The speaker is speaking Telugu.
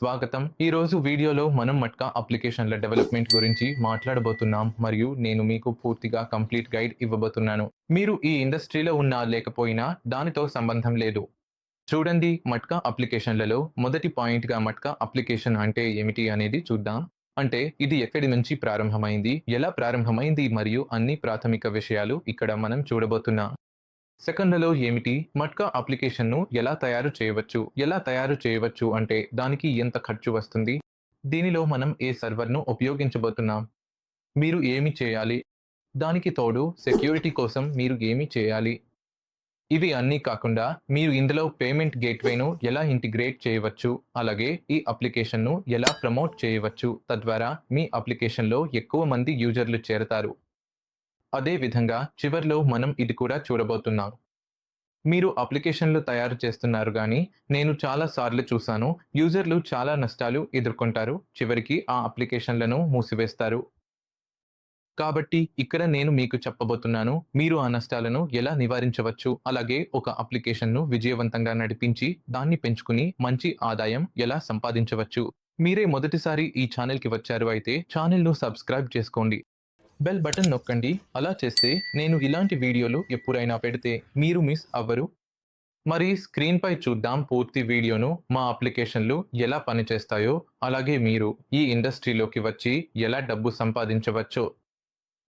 స్వాగతం. ఈ రోజు వీడియోలో మనం మట్కా అప్లికేషన్ల డెవలప్మెంట్ గురించి మాట్లాడబోతున్నాం మరియు నేను మీకు పూర్తిగా కంప్లీట్ గైడ్ ఇవ్వబోతున్నాను. మీరు ఈ ఇండస్ట్రీలో ఉన్నా లేకపోయినా దానితో సంబంధం లేదు. చూడండి మట్కా అప్లికేషన్లలో మొదటి పాయింట్గా మట్కా అప్లికేషన్ అంటే ఏమిటి అనేది చూద్దాం. అంటే ఇది ఎక్కడి నుంచి ప్రారంభమైంది ఎలా ప్రారంభమైంది మరియు అన్ని ప్రాథమిక విషయాలు ఇక్కడ మనం చూడబోతున్నాం. సెకండ్లలో ఏమిటి? మట్కా అప్లికేషన్ను ఎలా తయారు చేయవచ్చు? ఎలా తయారు చేయవచ్చు అంటే దానికి ఎంత ఖర్చు వస్తుంది? దీనిలో మనం ఏ సర్వర్ను ఉపయోగించబోతున్నాం? మీరు ఏమి చేయాలి? దానికి తోడు సెక్యూరిటీ కోసం మీరు ఏమి చేయాలి? ఇవి అన్నీ కాకుండా మీరు ఇందులో పేమెంట్ గేట్వేను ఎలా ఇంటిగ్రేట్ చేయవచ్చు? అలాగే ఈ అప్లికేషన్ను ఎలా ప్రమోట్ చేయవచ్చు? తద్వారా మీ అప్లికేషన్లో ఎక్కువ మంది యూజర్లు చేరతారు. అదే విధంగా చివర్లో మనం ఇది కూడా చూడబోతున్నాం. మీరు అప్లికేషన్లు తయారు చేస్తున్నారు కానీ నేను చాలా సార్లు చూశాను. యూజర్లు చాలా నష్టాలు ఎదుర్కొంటారు. చివరికి ఆ అప్లికేషన్లను మూసివేస్తారు. కాబట్టి ఇక్కడ నేను మీకు చెప్పబోతున్నాను. మీరు ఆ నష్టాలను ఎలా నివారించవచ్చు? అలాగే ఒక అప్లికేషన్ను విజయవంతంగా నడిపించి దాన్ని పెంచుకుని మంచి ఆదాయం ఎలా సంపాదించవచ్చు? మీరే మొదటిసారి ఈ ఛానల్కి వచ్చారు అయితే ఛానల్ను సబ్స్క్రైబ్ చేసుకోండి. బెల్ బటన్ నొక్కండి. అలా చేస్తే నేను ఇలాంటి వీడియోలు ఎప్పుడైనా పెడితే మీరు మిస్ అవ్వరు. మరి స్క్రీన్పై చూద్దాం పూర్తి వీడియోను మా అప్లికేషన్లు ఎలా పనిచేస్తాయో. అలాగే మీరు ఈ ఇండస్ట్రీలోకి వచ్చి ఎలా డబ్బు సంపాదించవచ్చో